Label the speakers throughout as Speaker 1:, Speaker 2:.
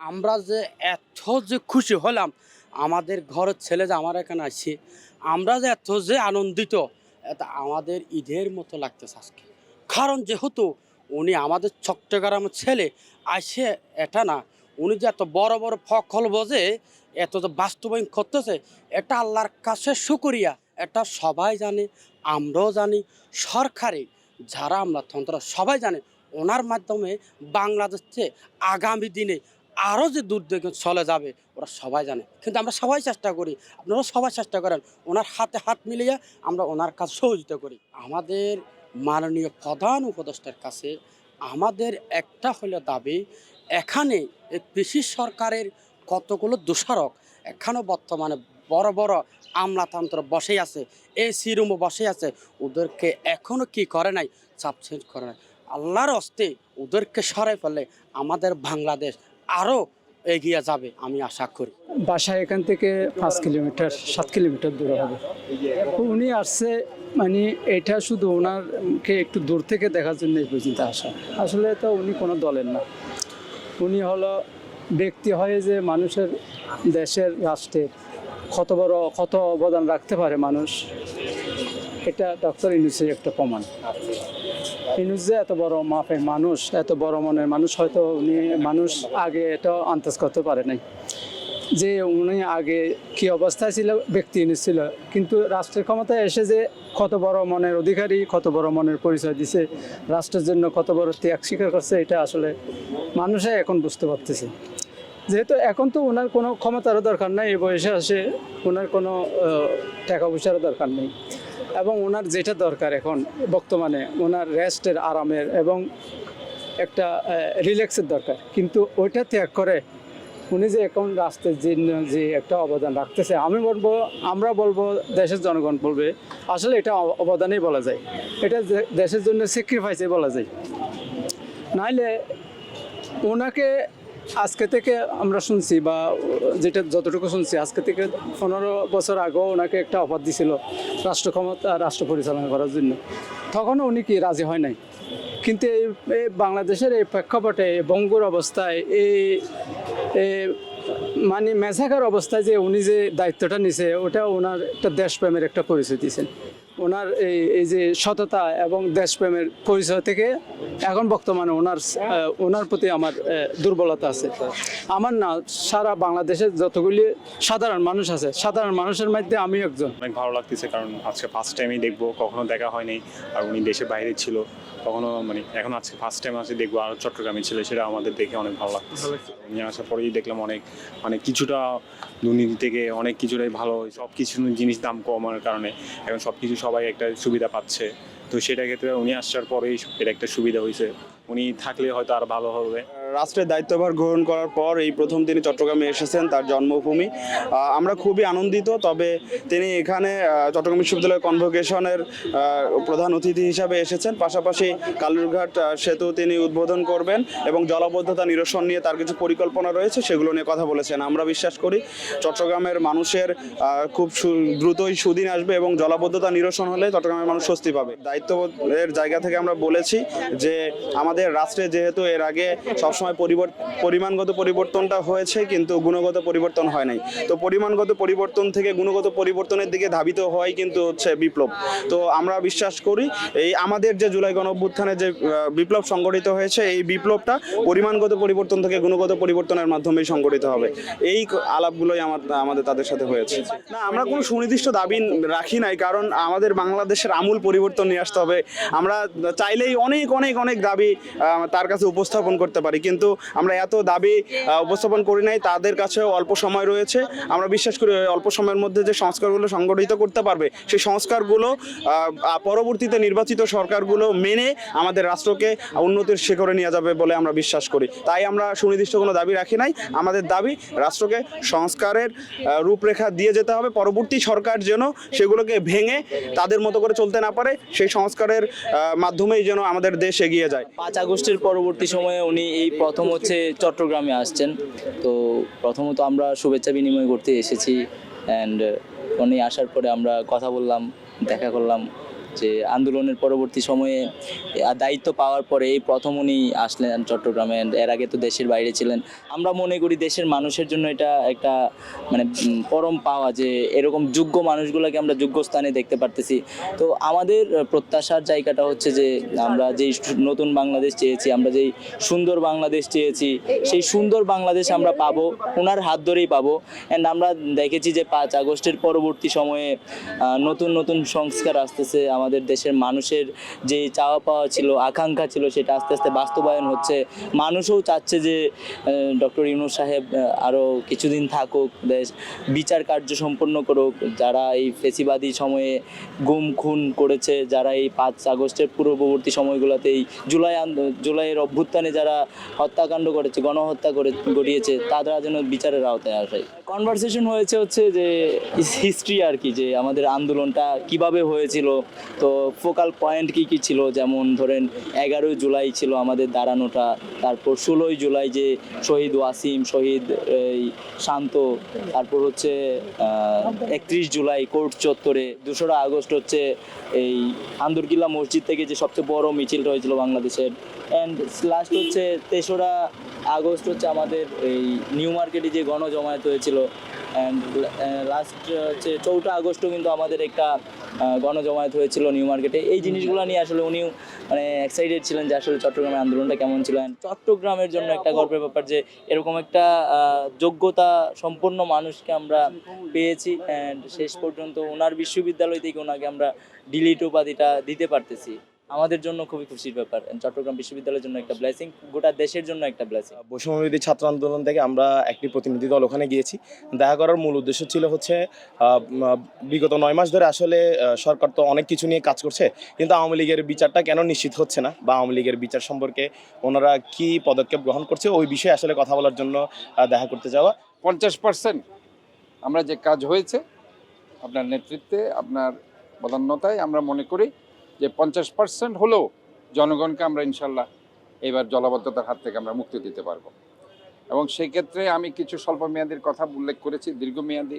Speaker 1: আমরা যে এত যে খুশি হলাম, আমাদের ঘরের ছেলে যে আমার এখানে আসছে, আমরা যে এত যে আনন্দিত, এটা আমাদের ঈদের মতো লাগতেছে আজকে। কারণ যেহেতু উনি আমাদের চট্টগ্রামের ছেলে, আসে এটা না, উনি যে এত বড় বড় ফখল বোঝে, এত যে বাস্তবায়ন করতেছে, এটা আল্লাহর কাছে শুকরিয়া। এটা সবাই জানে, আমরাও জানি, সরকারি যারা আমরা তন্ত্র সবাই জানে, ওনার মাধ্যমে বাংলাদেশে আগামী দিনে আরও যে দূর দিকে চলে যাবে, ওরা সবাই জানে। কিন্তু আমরা সবাই চেষ্টা করি আপনারা সবাই চেষ্টা করেন, ওনার হাতে হাত মিলিয়ে আমরা ওনার কাছে সহযোগিতা করি। আমাদের মাননীয় প্রধান উপদেষ্টার কাছে আমাদের একটা হলো দাবি, এখানে কৃষি সরকারের কতগুলো দোষারক এখানেও বর্তমানে বড় বড় আমলাতন্ত্র বসে আছে, এসি রুমও বসে আছে, ওদেরকে এখনও কি করে নাই, চাপ চেঞ্জ করে নাই। আল্লাহর অস্তে ওদেরকে সরাই ফেলে আমাদের বাংলাদেশ আরও এগিয়ে যাবে, আমি আশা করি।
Speaker 2: বাসা এখান থেকে পাঁচ কিলোমিটার, সাত কিলোমিটার দূরে হবে। উনি আসছে মানে এটা শুধু ওনারকে একটু দূর থেকে দেখার জন্য এই পর্যন্ত আসা। আসলে তো উনি কোনো দলের না। উনি হলো ব্যক্তি হয়ে যে মানুষের দেশের রাষ্ট্রের কত বড়, কত অবদান রাখতে পারে মানুষ। এটা ডক্টর ইনুসের একটা প্রমাণ। ইনুস যে এত বড় মাপের মানুষ, এত বড় মনের মানুষ, হয়তো উনি মানুষ আগে এটা আন্দাজ করতে পারে নাই। যে উনি আগে কি অবস্থায় ছিল, ব্যক্তি ছিল। কিন্তু রাষ্ট্রের ক্ষমতায় এসে যে কত বড় মনের অধিকারী, কত বড় মনের পরিচয় দিছে, রাষ্ট্রের জন্য কত বড় ত্যাগ স্বীকার করছে, এটা আসলে মানুষে এখন বুঝতে পারতেছে। যেহেতু এখন তো ওনার কোনো ক্ষমতারও দরকার নাই, এই বয়সে আসে ওনার কোনো টাকা পয়সারও দরকার নেই। এবং ওনার যেটা দরকার এখন বর্তমানে, ওনার রেস্টের আরামের এবং একটা রিল্যাক্সের দরকার। কিন্তু ওইটা ত্যাগ করে উনি যে এখন রাষ্ট্রের জন্য যে একটা অবদান রাখতেছে, আমি বলব, আমরা বলব, দেশের জনগণ বলবে, আসলে এটা অবদানেই বলা যায়। এটা দেশের জন্য স্যাক্রিফাইসে বলা যায়। নাইলে ওনাকে আজকে থেকে আমরা শুনছি বা যেটা যতটুকু শুনছি, আজকে থেকে পনেরো বছর আগেও ওনাকে একটা অফার দিছিল রাষ্ট্র ক্ষমতা, রাষ্ট্র পরিচালনা করার জন্য। তখনও উনি কি রাজি হয় নাই? কিন্তু এই বাংলাদেশের এই প্রেক্ষাপটে বঙ্গুর অবস্থায় এই মানে মেঝাকার অবস্থায় যে উনি যে দায়িত্বটা নিছে, ওটা ওনার একটা দেশপ্রেমের একটা পরিচয় দিয়েছেন। ওনার এই এই যে সততা এবং দেশপ্রেমের পরিচয় থেকে এখন বর্তমানে ওনার ওনার প্রতি আমার দুর্বলতা আছে। আমার না সারা বাংলাদেশের যতগুলি সাধারণ মানুষ আছে সাধারণ মানুষের মধ্যে আমি একজন।
Speaker 3: অনেক ভালো লাগতেছে কারণ আজকে ফার্স্ট টাইমই দেখব কখনো দেখা হয়নি আর উনি দেশের বাইরে ছিল। কখনো মানে এখন আজকে ফার্স্ট টাইম আছে দেখব আর চট্টগ্রামে ছিল সেটা আমাদের দেখে অনেক ভালো লাগতেছে। উনি আসার পরেই দেখলাম অনেক মানে কিছুটা দুর্নীতি থেকে অনেক কিছুটাই ভালো সব কিছু জিনিস দাম কমার কারণে। এখন সব কিছু সবাই একটা সুবিধা পাচ্ছে। তো সেটা ক্ষেত্রে উনি আসার পরেই এটা একটা সুবিধা হয়েছে। উনি থাকলে হয়তো আর ভালো হবে।
Speaker 4: রাষ্ট্রের দায়িত্বভার গ্রহণ করার পর এই প্রথম তিনি চট্টগ্রামে এসেছেন, তার জন্মভূমি। আমরা খুবই আনন্দিত, তবে তিনি এখানে চট্টগ্রাম বিশ্ববিদ্যালয় কনভোকেশনের প্রধান অতিথি হিসাবে এসেছেন। পাশাপাশি কালুরঘাট সেতু তিনি উদ্বোধন করবেন এবং জলাবদ্ধতা নিরসন নিয়ে তার কিছু পরিকল্পনা রয়েছে, সেগুলো নিয়ে কথা বলেছেন। আমরা বিশ্বাস করি চট্টগ্রামের মানুষের খুব দ্রুতই সুদিন আসবে এবং জলাবদ্ধতা নিরসন হলে চট্টগ্রামের মানুষ স্বস্তি পাবে। দায়িত্বের জায়গা থেকে আমরা বলেছি যে আমাদের রাষ্ট্রে যেহেতু এর আগে সবসময় পরিবর্তন পরিমাণগত পরিবর্তনটা হয়েছে, কিন্তু গুণগত পরিবর্তন হয় নাই। তো পরিমাণগত পরিবর্তন থেকে গুণগত পরিবর্তনের দিকে ধাবিত হওয়াই কিন্তু হচ্ছে বিপ্লব। তো আমরা বিশ্বাস করি, এই আমাদের যে জুলাই গণ অভ্যুত্থানে যে বিপ্লব সংগঠিত হয়েছে, এই বিপ্লবটা পরিমাণগত পরিবর্তন থেকে গুণগত পরিবর্তনের মাধ্যমেই সংগঠিত হবে। এই আলাপগুলোই আমার, আমাদের তাদের সাথে হয়েছে। না, আমরা কোনো সুনির্দিষ্ট দাবি রাখি নাই, কারণ আমাদের বাংলাদেশের আমূল পরিবর্তন নিয়ে আসতে হবে। আমরা চাইলেই অনেক অনেক অনেক দাবি তার কাছে উপস্থাপন করতে পারি। কিন্তু আমরা এত দাবি উপস্থাপন করি নাই, তাদের কাছেও অল্প সময় রয়েছে। আমরা বিশ্বাস করি অল্প সময়ের মধ্যে যে সংস্কারগুলো সংগঠিত করতে পারবে, সেই সংস্কারগুলো পরবর্তীতে নির্বাচিত সরকারগুলো মেনে আমাদের রাষ্ট্রকে উন্নতির শিখরে নিয়ে যাবে বলে আমরা বিশ্বাস করি। তাই আমরা সুনির্দিষ্ট কোনো দাবি রাখি নাই। আমাদের দাবি, রাষ্ট্রকে সংস্কারের রূপরেখা দিয়ে যেতে হবে। পরবর্তী সরকার যেন সেগুলোকে ভেঙে তাদের মতো করে চলতে না পারে, সেই সংস্কারের মাধ্যমেই যেন আমাদের দেশ এগিয়ে যায়।
Speaker 5: পাঁচ আগস্টের পরবর্তী সময়ে উনি এই প্রথম হচ্ছে চট্টগ্রামে আসছেন। তো প্রথমত আমরা শুভেচ্ছা বিনিময় করতে এসেছি। অ্যান্ড উনি আসার পরে আমরা কথা বললাম, দেখা করলাম। যে আন্দোলনের পরবর্তী সময়ে দায়িত্ব পাওয়ার পরে এই প্রথম উনি আসলেন চট্টগ্রামে এর আগে তো দেশের বাইরে ছিলেন। আমরা মনে করি দেশের মানুষের জন্য এটা একটা মানে পরম পাওয়া যে এরকম যোগ্য মানুষগুলোকে আমরা যোগ্য স্থানে দেখতে পারতেছি। তো আমাদের প্রত্যাশার জায়গাটা হচ্ছে যে আমরা যেই নতুন বাংলাদেশ চেয়েছি, আমরা যেই সুন্দর বাংলাদেশ চেয়েছি, সেই সুন্দর বাংলাদেশ আমরা পাবো ওনার হাত ধরেই পাবো। অ্যান্ড আমরা দেখেছি যে পাঁচ আগস্টের পরবর্তী সময়ে নতুন নতুন সংস্কার আসতেছে। আমাদের দেশের মানুষের যে চাওয়া পাওয়া ছিল, আকাঙ্ক্ষা ছিল, সেটা আস্তে আস্তে বাস্তবায়ন হচ্ছে। মানুষও চাচ্ছে যে ডক্টর ইউনুস সাহেব আরও কিছুদিন থাকুক, দেশ বিচার কার্য সম্পন্ন করুক। যারা এই ফেসিবাদী সময়ে গুম, খুন করেছে, যারা এই পাঁচ আগস্টের পূর্ববর্তী সময়গুলোতে এই জুলাই জুলাইয়ের অভ্যুত্থানে যারা হত্যাকাণ্ড করেছে, গণহত্যা করে, গড়িয়েছে, তারা যেন বিচারের আওতায় আসে। কনভারসেশন হয়েছে হচ্ছে যে হিস্ট্রি আর কি, যে আমাদের আন্দোলনটা কীভাবে হয়েছিল তো ফোকাল পয়েন্ট কি কি ছিল? যেমন ধরেন এগারোই জুলাই ছিল আমাদের দাঁড়ানোটা, তারপর ষোলোই জুলাই যে শহীদ ওয়াসিম, শহীদ এই শান্ত, তারপর হচ্ছে একত্রিশ জুলাই কোর্ট চত্বরে দোসরা আগস্ট হচ্ছে এই আন্দরকিল্লা মসজিদ থেকে যে সবচেয়ে বড় মিছিলটা হয়েছিল বাংলাদেশের অ্যান্ড লাস্ট হচ্ছে তেসরা আগস্ট হচ্ছে আমাদের এই নিউ মার্কেটে যে গণজমায়েত হয়েছিল অ্যান্ড লাস্ট হচ্ছে চৌঠা আগস্টও কিন্তু আমাদের একটা গণজমায়েত হয়েছিল নিউ মার্কেটে। এই জিনিসগুলো নিয়ে আসলে উনি মানে এক্সাইটেড ছিলেন যে আসলে চট্টগ্রামের আন্দোলনটা কেমন ছিল। চট্টগ্রামের জন্য একটা গর্বের ব্যাপার যে এরকম একটা যোগ্যতা সম্পন্ন মানুষকে আমরা পেয়েছি। অ্যান্ড শেষ পর্যন্ত ওনার বিশ্ববিদ্যালয় থেকে ওনাকে আমরা ডিলিট উপাধিটা দিতে পারতেছি। আমাদের জন্য খুবই খুশির ব্যাপার। চট্টগ্রাম বিশ্ববিদ্যালয়ের জন্য একটা ব্লেসিং গোটা দেশের জন্য একটা ব্লেসিং
Speaker 6: বৈষম্যবিরোধী ছাত্র আন্দোলন থেকে আমরা একটি প্রতিনিধি দল ওখানে গিয়েছি। দেখা করার মূল উদ্দেশ্য ছিল হচ্ছে বিগত নয় মাস ধরে আসলে সরকার তো অনেক কিছু নিয়ে কাজ করছে কিন্তু আওয়ামী লীগের বিচারটা কেন নিশ্চিত হচ্ছে না? বা আওয়ামী লীগের বিচার সম্পর্কে ওনারা কি পদক্ষেপ গ্রহণ করছে? ওই বিষয়ে আসলে কথা বলার জন্য দেখা করতে যাওয়া।
Speaker 7: পঞ্চাশ পার্সেন্ট আমরা যে কাজ হয়েছে আপনার নেতৃত্বে আপনার বদান্যতায় আমরা মনে করি যে পঞ্চাশ পার্সেন্ট হলেও জনগণকে আমরা ইনশাল্লাহ এবার জলাবদ্ধতার হাত থেকে আমরা মুক্তি দিতে পারব। এবং সেই ক্ষেত্রে আমি কিছু স্বল্প মেয়াদির কথা উল্লেখ করেছি, দীর্ঘমেয়াদী,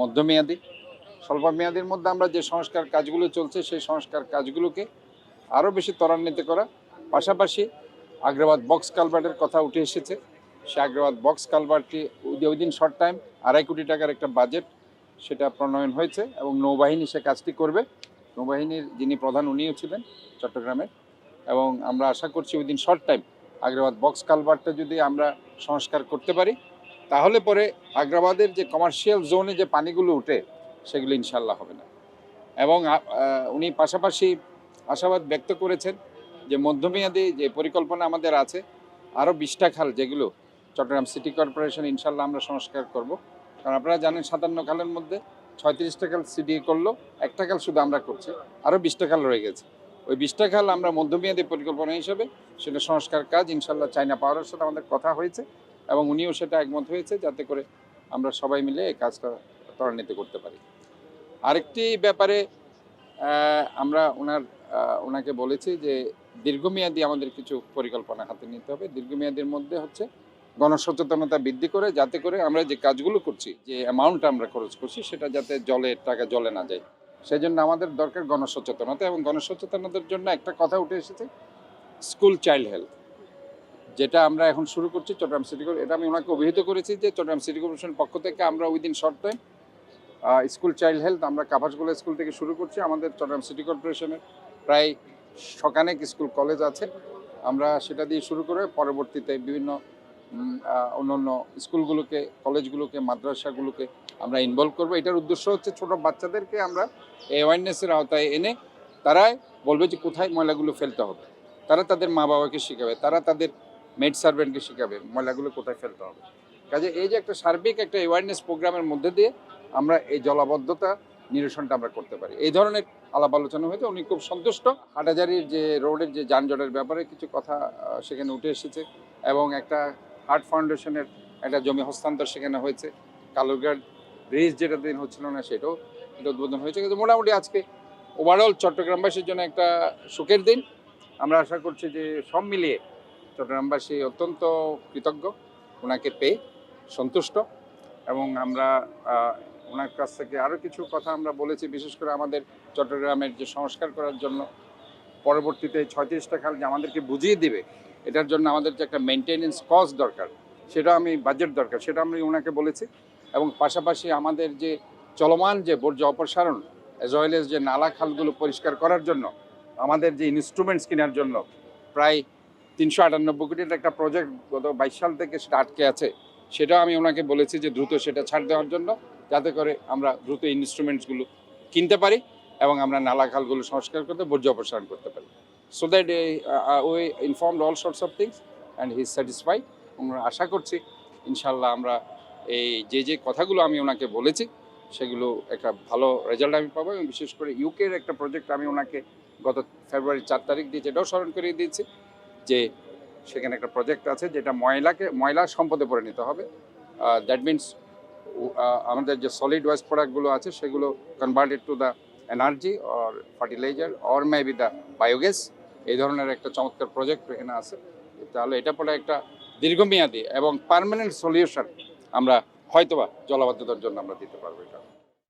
Speaker 7: মধ্যমেয়াদী। স্বল্প মেয়াদির মধ্যে আমরা যে সংস্কার কাজগুলো চলছে, সেই সংস্কার কাজগুলোকে আরও বেশি ত্বরান্বিত করা। পাশাপাশি আগ্রাবাদ বক্স কালভার্টের কথা উঠে এসেছে। সে আগ্রাবাদ বক্স কালভারটি ওই দিন শর্ট টাইম আড়াই কোটি টাকার একটা বাজেট সেটা প্রণয়ন হয়েছে এবং নৌবাহিনী সে কাজটি করবে। নৌবাহিনীর যিনি প্রধান উনিও ছিলেন চট্টগ্রামের। এবং আমরা আশা করছি ওই দিন শর্ট টাইম আগ্রাবাদ বক্স কালভারটা যদি আমরা সংস্কার করতে পারি, তাহলে পরে আগ্রাবাদের যে কমার্শিয়াল জোনে যে পানিগুলো উঠে, সেগুলো ইনশাল্লাহ হবে না। এবং উনি পাশাপাশি আশাবাদ ব্যক্ত করেছেন যে মধ্যমেয়াদী যে পরিকল্পনা আমাদের আছে, আরও বিশটা খাল যেগুলো চট্টগ্রাম সিটি কর্পোরেশন ইনশাল্লাহ আমরা সংস্কার করব। কারণ আপনারা জানেন সাতান্ন খালের মধ্যে ছয়ত্রিশটা খাল সিডি করল, একটা খাল শুধু আমরা করছি আরও বিশটা খাল রয়ে গেছে। ওই বিশটা খাল আমরা মধ্যমেয়াদী পরিকল্পনা হিসেবে, সেটা সংস্কার কাজ ইনশাল্লাহ চাইনা পাওয়ারের সাথে আমাদের কথা হয়েছে, এবং উনিও সেটা একমত হয়েছে, যাতে করে আমরা সবাই মিলে এই কাজটা ত্বরান্বিত করতে পারি। আরেকটি ব্যাপারে আমরা ওনার ওনাকে বলেছি যে দীর্ঘমেয়াদী আমাদের কিছু পরিকল্পনা হাতে নিতে হবে। দীর্ঘমেয়াদীর মধ্যে হচ্ছে গণসচেতনতা বৃদ্ধি করে, যাতে করে আমরা যে কাজগুলো করছি, যে অ্যামাউন্ট আমরা খরচ করছি, সেটা যাতে জলে, টাকা জলে না যায়। সেই জন্য আমাদের দরকার গণসচেতনতা এবং গণসচেতনতার জন্য একটা কথা উঠে এসেছে স্কুল চাইল্ড হেলথ যেটা আমরা এখন শুরু করছি চট্টগ্রাম সিটি এটা আমি ওনাকে অভিহিত করেছি যে চট্টগ্রাম সিটি কর্পোরেশনের পক্ষ থেকে আমরা within short time school child health আমরা কাপাসগুলো স্কুল থেকে শুরু করছি আমাদের চট্টগ্রাম সিটি কর্পোরেশনের প্রায় শকানেক স্কুল কলেজ আছে। আমরা সেটা দিয়ে শুরু করে পরবর্তীতে বিভিন্ন অন্যান্য স্কুলগুলোকে, কলেজগুলোকে, মাদ্রাসাগুলোকে আমরা ইনভলভ করব। এটার উদ্দেশ্য হচ্ছে ছোট বাচ্চাদেরকে আমরা অ্যাওয়ারনেসের আওতায় এনে তারাই বলবে যে কোথায় ময়লাগুলো ফেলতে হবে। তারা তাদের মা বাবাকে শেখাবে, তারা তাদের মেড সার্ভেন্টকে শেখাবে ময়লাগুলো কোথায় ফেলতে হবে। কাজে এই যে একটা সার্বিক একটা অ্যাওয়ারনেস প্রোগ্রামের মধ্যে দিয়ে আমরা এই জলাবদ্ধতা নিরসনটা আমরা করতে পারি। এই ধরনের আলাপ আলোচনা হয়েছে, উনি খুব সন্তুষ্ট। হাটাজারির যে রোডের যে যানজটের ব্যাপারে কিছু কথা সেখানে উঠে এসেছে এবং একটা হার্ট ফাউন্ডেশনের একটা জমি হস্তান্তর সেখানে হয়েছে। কালুরঘাট ব্রিজ যেটা দিন হচ্ছিল না সেটাও এটা উদ্বোধন হয়েছে। কিন্তু মোটামুটি আজকে ওভারঅল চট্টগ্রামবাসীর জন্য একটা সুখের দিন। আমরা আশা করছি যে সব মিলিয়ে চট্টগ্রামবাসী অত্যন্ত কৃতজ্ঞ, ওনাকে পেয়ে সন্তুষ্ট এবং আমরা ওনার কাছ থেকে আরও কিছু কথা আমরা বলেছি, বিশেষ করে আমাদের চট্টগ্রামের যে সংস্কার করার জন্য। পরবর্তীতে ছয়ত্রিশটা খাল যে আমাদেরকে বুঝিয়ে দিবে এটার জন্য আমাদের যে একটা মেনটেনেন্স কস্ট দরকার, সেটা আমি বাজেট দরকার, সেটা আমি ওনাকে বলেছি। এবং পাশাপাশি আমাদের যে চলমান যে বর্জ্য অপসারণ অ্যাজ ওয়েল এস যে নালা খালগুলো পরিষ্কার করার জন্য, আমাদের যে ইনস্ট্রুমেন্টস কেনার জন্য প্রায় তিনশো আটানব্বই কোটির একটা প্রজেক্ট গত বাইশ সাল থেকে সেটা আটকে আছে সেটাও আমি ওনাকে বলেছি যে দ্রুত সেটা ছাড় দেওয়ার জন্য, যাতে করে আমরা দ্রুত ইনস্ট্রুমেন্টসগুলো কিনতে পারি এবং আমরা নালা খালগুলো সংস্কার করতে, বর্জ্য অপসারণ করতে পারি। সো দ্যাট ওই informed all sorts of things and he satisfied আমরা আশা করছি ইনশাল্লাহ আমরা এই যে যে কথাগুলো আমি ওনাকে বলেছি, সেগুলো একটা ভালো রেজাল্ট আমি পাবো এবং বিশেষ করে ইউকের একটা প্রজেক্ট আমি ওনাকে গত ফেব্রুয়ারি চার তারিখ দিয়ে যেটাও স্মরণ করিয়ে দিয়েছি যে সেখানে একটা প্রজেক্ট আছে যেটা ময়লাকে, ময়লা সম্পদে পরিণত হবে। দ্যাট মিনস আমাদের যে সলিড ওয়েস্ট প্রোডাক্টগুলো আছে সেগুলো converted to the energy or fertilizer or maybe the biogas এই ধরনের একটা চমৎকার প্রজেক্ট এখানে আছে। তাহলে এটা পরে একটা দীর্ঘমেয়াদী এবং পারমানেন্ট সলিউশন আমরা হয়তোবা জলবদ্ধতার জন্য আমরা দিতে পারব এটা।